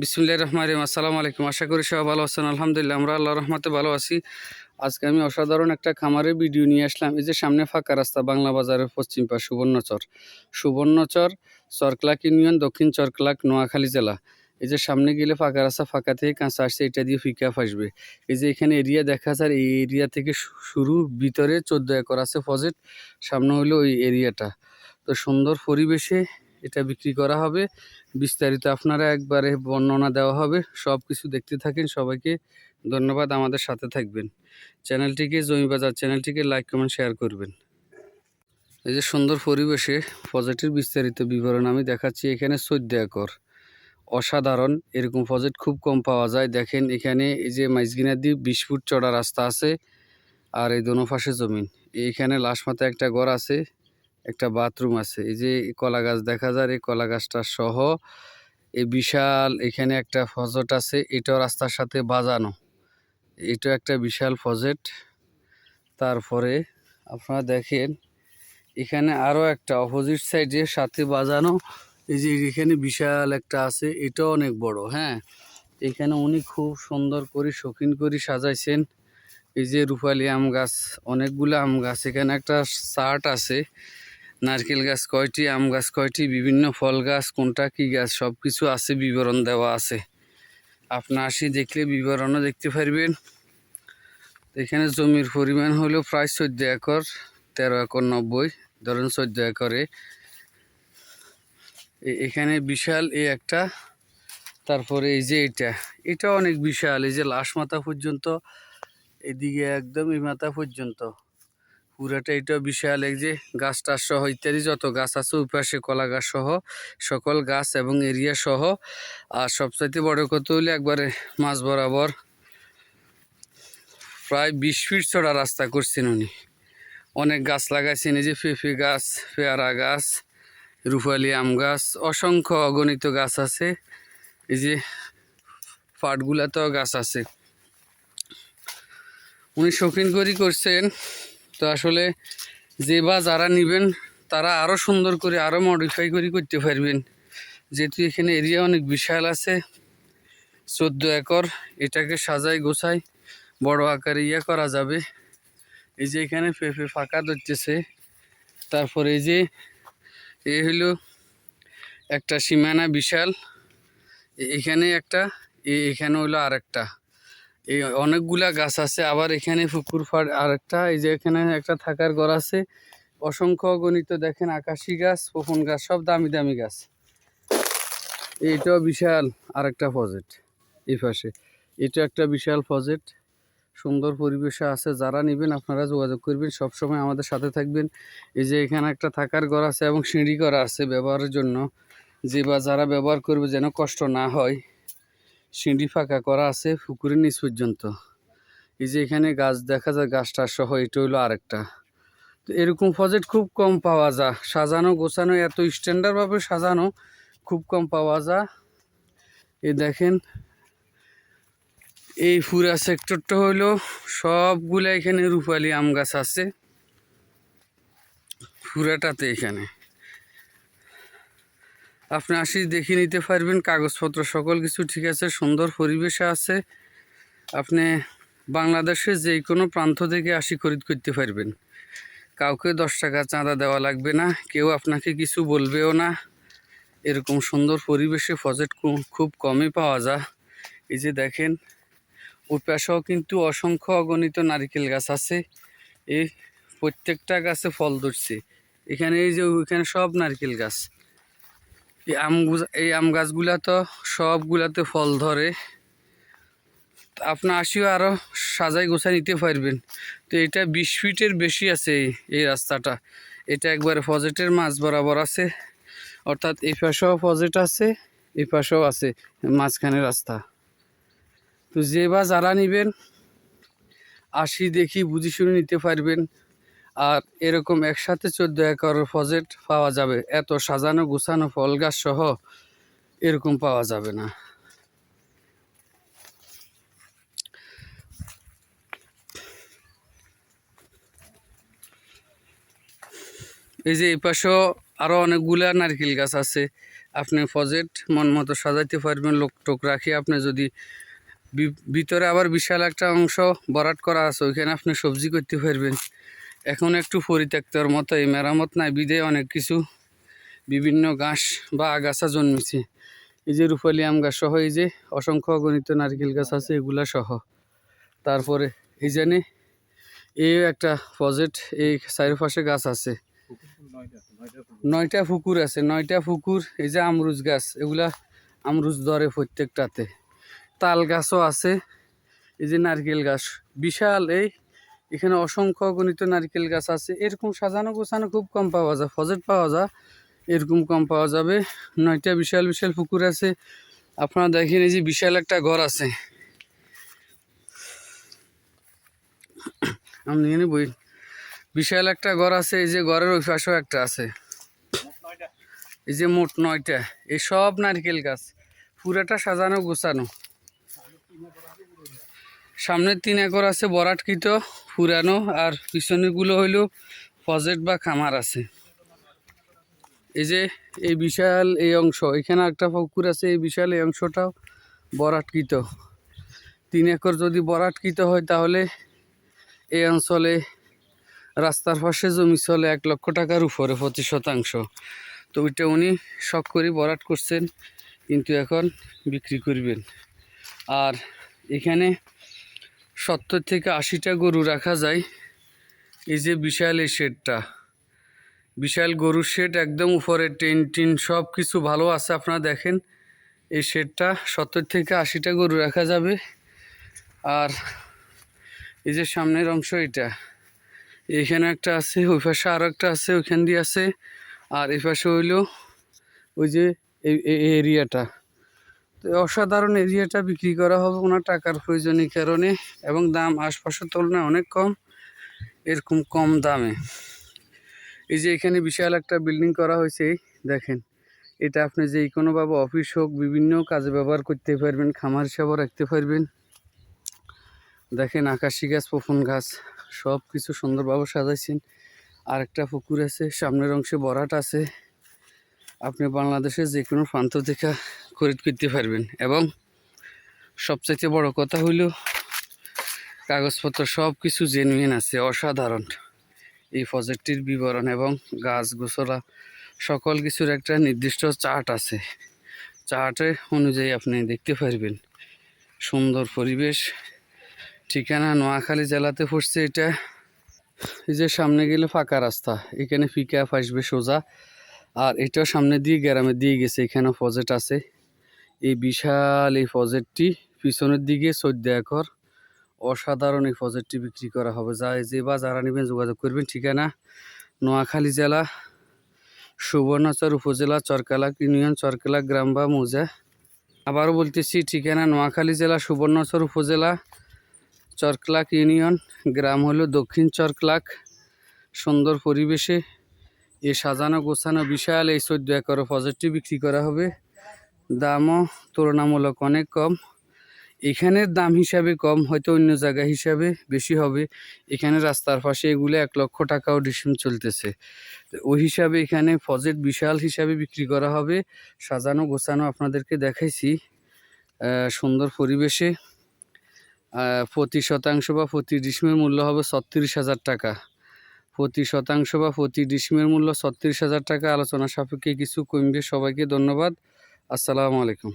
বিসমুল্লাহ রহমান রহিম। আসসালামু আলাইকুম। আশা করি সবাই ভালো আছেন। আলহামদুলিল্লাহ, আমরা আল্লাহ রহমতে ভালো আছি। আজকে আমি অসাধারণ একটা খামারের ভিডিও নিয়ে আসলাম। এই যে সামনে ফাঁকা রাস্তা, বাংলা বাজারের পশ্চিম পাশ, সুবর্ণচর। সুবর্ণচর চরকলাক ইউনিয়ন দক্ষিণ চরকলাক নোয়াখালী জেলা। এই যে সামনে গেলে ফাঁকা রাস্তা, ফাঁকা থেকে কাঁচা আসছে, এটা দিয়ে ফিকাফ আসবে। এই যে এখানে এরিয়া দেখা যায়, এই এরিয়া থেকে শুরু, ভিতরে চোদ্দ একর আছে ফজেট সামনে হলো ওই এরিয়াটা তো সুন্দর পরিবেশে এটা বিক্রি করা হবে। বিস্তারিত আপনারা একবারে বর্ণনা দেওয়া হবে। সব কিছু দেখতে থাকেন। সবাইকে ধন্যবাদ। আমাদের সাথে থাকবেন। চ্যানেলটিকে জমি বাজার চ্যানেলটিকে লাইক কমেন্ট শেয়ার করবেন। এই যে সুন্দর পরিবেশে প্রজেক্টের বিস্তারিত বিবরণ আমি দেখাচ্ছি। এখানে চোদ্দ একর। অসাধারণ। এরকম প্রজেক্ট খুব কম পাওয়া যায়। দেখেন এখানে এই যে মাইজগিনা দিয়ে বিশ ফুট চড়া রাস্তা আছে। আর এই দোনো পাশে জমিন। এইখানে লাশ মাথায় একটা ঘর আছে। একটা বাথরুম আছে। এই যে কলা গাছ দেখা যায়, এই কলা গাছটা সহ এই বিশাল এখানে একটা ফজট আছে, এটাও রাস্তার সাথে বাজানো। এটা একটা বিশাল ফজেট। তারপরে আপনারা দেখেন, এখানে আরও একটা অপোজিট সাইডে সাথে বাজানো। এই যে এখানে বিশাল একটা আছে, এটাও অনেক বড় হ্যাঁ। এখানে উনি খুব সুন্দর করে শৌখিন করে সাজাইছেন। এই যে রূপালি আম গাছ, অনেকগুলো আম গাছ। এখানে একটা চার্ট আছে নারকেল গাছ কয়টি, আম গাছ কয়টি, বিভিন্ন ফল গাছ, কোনটা কি গাছ সব কিছু আছে, বিবরণ দেওয়া আছে। আপনার আসি দেখলে বিবরণও দেখতে পারবেন। এখানে জমির পরিমাণ হলো প্রায় চোদ্দ একর, তেরো একর, নব্বই, ধরেন চোদ্দ একরে। এখানে বিশাল এই একটা, তারপরে এই যে এটা এটা অনেক বিশাল, এই যে লাশ মাথা পর্যন্ত, এদিকে একদম এই মাথা পর্যন্ত। পুরাটা এটা বিশাল, এই যে গাছ টাছ সহ, ইত্যাদি যত গাছ আছে ওই কলা গাছ সহ, সকল গাছ এবং এরিয়া সহ। আর সবচাইতে বড় কথা হলে একবারে মাছ বরাবর। প্রায় বিশ ফিট ছড়া রাস্তা করছেন উনি। অনেক গাছ লাগাইছেন, এই যে পেঁপে গাছ, পেয়ারা গাছ রুফালি আম গাছ, অসংখ্য অগণিত গাছ আছে। এই যে পাটগুলাতেও গাছ আছে। উনি শৌখিন করি করছেন। তো আসলে যে বা যারা নেবেন, তারা আরও সুন্দর করে আরও মডিফাই করে করতে পারবেন। যেহেতু এখানে এরিয়া অনেক বিশাল আছে, চোদ্দ একর, এটাকে সাজাই গোছাই বড় আকারে ইয়ে করা যাবে। এই যে এখানে পেঁপে ফাঁকা ধরতেছে। তারপরে এই যে, এ হলো একটা সীমানা বিশাল। এখানে একটা এখানে হলো আরেকটা। এই অনেকগুলা গাছ আছে। আবার এখানে পুকুর ফাড় আরেকটা, এই যে এখানে একটা থাকার ঘর আছে। অসংখ্য গণিত দেখেন, আকাশি গাছ পফন গাছ, সব দামি দামি গাছ। এইটাও বিশাল আরেকটা প্রজেক্ট এই পাশে। এটা একটা বিশাল প্রজেক্ট সুন্দর পরিবেশে আছে। যারা নেবেন আপনারা যোগাযোগ করবেন। সবসময় আমাদের সাথে থাকবেন। এই যে এখানে একটা থাকার ঘর আছে এবং সিঁড়ি করা আছে ব্যবহারের জন্য। যে বা যারা ব্যবহার করবে যেন কষ্ট না হয়। সিঁড়ি ফাঁকা করা আছে পুকুরের নিচ পর্যন্ত। এই যে এখানে গাছ দেখা যায়, গাছটা সহ এটা হলো আরেকটা। তো এরকম প্রজেক্ট খুব কম পাওয়া যায়। সাজানো, গোছানো এত স্ট্যান্ডার্ডভাবে সাজানো খুব কম পাওয়া যায়। এই দেখেন, এই পুরা সেক্টরটা হইল সবগুলা এখানে রূপালি আম গাছ আছে। পুরাটাতে এখানে। আপনি আসি দেখে নিতে পারবেন, কাগজপত্র সকল কিছু ঠিক আছে, সুন্দর পরিবেশে আছে। আপনি বাংলাদেশের যে কোনো প্রান্ত থেকে আসি খরিদ করতে পারবেন। কাউকে দশ টাকা চাঁদা দেওয়া লাগবে না, কেউ আপনাকে কিছু বলবেও না। এরকম সুন্দর পরিবেশে প্রজেক্ট খুব কমই পাওয়া যায়। এই যে দেখেন, ওই পাশেও কিন্তু অসংখ্য অগণিত নারকেল গাছ আছে। এই প্রত্যেকটা গাছে ফল ধরছে। এখানে এই যে ওইখানে সব নারকেল গাছ। এই আম এই আম গাছগুলা তো সবগুলাতে ফল ধরে। আপনার আসিও আরও সাজাই গোছাই নিতে পারবেন। তো এটা বিশ ফিটের বেশি আছে এই- রাস্তাটা। এটা একবারে ফজেটের মাছ বরাবর আছে। অর্থাৎ এই পাশেও ফজেট আছে, এই পাশেও আছে মাঝখানে রাস্তা। তো যে বা যারা নেবেন, আসি দেখি বুঝি শুনে নিতে পারবেন। আর এরকম একসাথে চোদ্দ একর প্রজেক্ট পাওয়া যাবে। এত সাজানো গুছানো ফল গাছ সহ এরকম পাওয়া যাবে না। এই যে এই পাশেও আরও অনেকগুলা নারকেল গাছ আছে। আপনি প্রজেক্ট মন মতো সাজাইতে পারবেন, লোক টোক রাখি। আপনি যদি ভিতরে আবার বিশাল একটা অংশ বরাট করা আছে, ওইখানে আপনি সবজি করতে পারবেন। এখন একটু পরিত্যক্তর মতো, এই মেরামত নাই, বিদে অনেক কিছু, বিভিন্ন ঘাস বা আগাছা জন্মেছে। এই যে রূপালি আম গাছ সহ, এই যে অসংখ্য গণিত নারকেল গাছ আছে, এগুলা সহ। তারপরে এই জানে এই একটা প্রজেক্ট এই চারিপাশে গাছ আছে। নয়টা পুকুর আছে, নয়টা পুকুর, এই যে আমরুজ গাছ, এগুলা আমরুজ ধরে প্রত্যেকটাতে। তাল গাছও আছে, এই যে নারকেল গাছ, বিশাল, এই এখানে অসংখ্য গণিত নারকেল গাছ আছে। এরকম সাজানো গোছানো খুব কম পাওয়া যায়, ফজেট পাওয়া যায়, এরকম কম পাওয়া যাবে। নয়টা বিশাল বিশাল পুকুর আছে। আপনারা দেখেন এই যে বিশাল একটা ঘর আছে। আমি নিয়ে বই বিশাল একটা ঘর আছে, এই যে ঘরের ওই পাশেও একটা আছে। এই যে মোট নয়টা। এই সব নারকেল গাছ। পুরাটা সাজানো গোছানো। সামনের তিন একর আছে, বরাটকৃত। পুরানো আর পিছনেরগুলো হইল প্রজেক্ট বা খামার আছে। এই যে এই বিশাল এই অংশ, এখানে একটা পুকুর আছে, এই বিশাল এই অংশটাও বরাটকৃত। তিন একর যদি বরাটকৃত হয় তাহলে এই অঞ্চলে রাস্তার পাশে জমি চলে এক লক্ষ টাকার উপরে প্রতি শতাংশ। তো ওইটা উনি শখ করে বরাট করছেন, কিন্তু এখন বিক্রি করবেন। আর এখানে সত্তর থেকে আশিটা গরু রাখা যায়। এই যে বিশাল এই শেডটা। বিশাল গরুর শেড একদম উপরে টেন টিন সব কিছু ভালো আছে, আপনারা দেখেন। এই শেডটা সত্তর থেকে আশিটা গরু রাখা যাবে। আর এই যে সামনের অংশ এটা, এখানে একটা আছে, ওই পাশে আরও একটা আছে, ওইখান দিয়ে আছে। আর এই পাশে হইল ওই যে এরিয়াটা অসাধারণ এরিয়াটা বিক্রি করা হবে ওনার টাকার প্রয়োজনীয় কারণে এবং দাম আশপাশের তুলনায় অনেক কম, এরকম কম দামে। এই যে এখানে বিশাল একটা বিল্ডিং করা হয়েছে, দেখেন। এটা আপনি যে কোনোভাবে অফিস হোক, বিভিন্ন কাজে ব্যবহার করতে পারবেন, খামার হিসাবেও রাখতে পারবেন। দেখেন, আকাশি গাছ পফন গাছ সব কিছু সুন্দরভাবে সাজাইছেন। আর একটা পুকুর আছে, সামনের অংশে বরাট আছে। আপনি বাংলাদেশের যে কোনো প্রান্ত থেকে খরিদ করতে পারবেন। এবং সবচাইতে বড় কথা হইল, কাগজপত্র সব কিছু জেনুইন আছে, অসাধারণ। এই প্রজেক্টটির বিবরণ এবং গাছ গোছলা সকল কিছুর একটা নির্দিষ্ট চার্ট আছে। চার্টে অনুযায়ী আপনি দেখতে পারবেন। সুন্দর পরিবেশ। ঠিকানা নোয়াখালী জেলাতে পড়ছে এটা। এই যে সামনে গেলে ফাঁকা রাস্তা, এখানে পিক আপ আসবে সোজা। আর এটাও সামনে দিয়ে গ্রামে দিয়ে গেছে এখানে প্রজেক্ট আছে। এই বিশাল এই প্রজেক্টটি পিছনের দিকে চোদ্দ একর। অসাধারণ এই প্রজেক্টটি বিক্রি করা হবে। যা যে বা যারা নেবেন যোগাযোগ করবেন, ঠিকানা নোয়াখালী জেলা, সুবর্ণচর উপজেলা, চরকালা ইউনিয়ন, চরকালা গ্রাম বা মৌজা। আবারও বলতেছি, ঠিকানা নোয়াখালী জেলা, সুবর্ণচর উপজেলা চরকলাক ইউনিয়ন, গ্রাম হলো দক্ষিণ চরকলাক। সুন্দর পরিবেশে এ সাজানো গোছানো বিশাল এই চোদ্দ একর প্রজেক্টটি বিক্রি করা হবে। দামও তুলনামূলক অনেক কম। এখানের দাম হিসাবে কম, হয়তো অন্য জায়গা হিসাবে বেশি হবে। এখানে রাস্তার পাশে এগুলো এক লক্ষ টাকাও ডিসিম চলতেছে। ওই হিসাবে এখানে ফজেট বিশাল হিসাবে বিক্রি করা হবে। সাজানো গোছানো আপনাদেরকে দেখাইছি সুন্দর পরিবেশে। প্রতি শতাংশ বা প্রতি ডিসমের মূল্য হবে ছত্রিশ হাজার টাকা। প্রতি শতাংশ বা প্রতি ডিসমের মূল্য ছত্রিশ হাজার টাকা। আলোচনা সাপেক্ষে কিছু কমবে। সবাইকে ধন্যবাদ। আসসালামু আলাইকুম।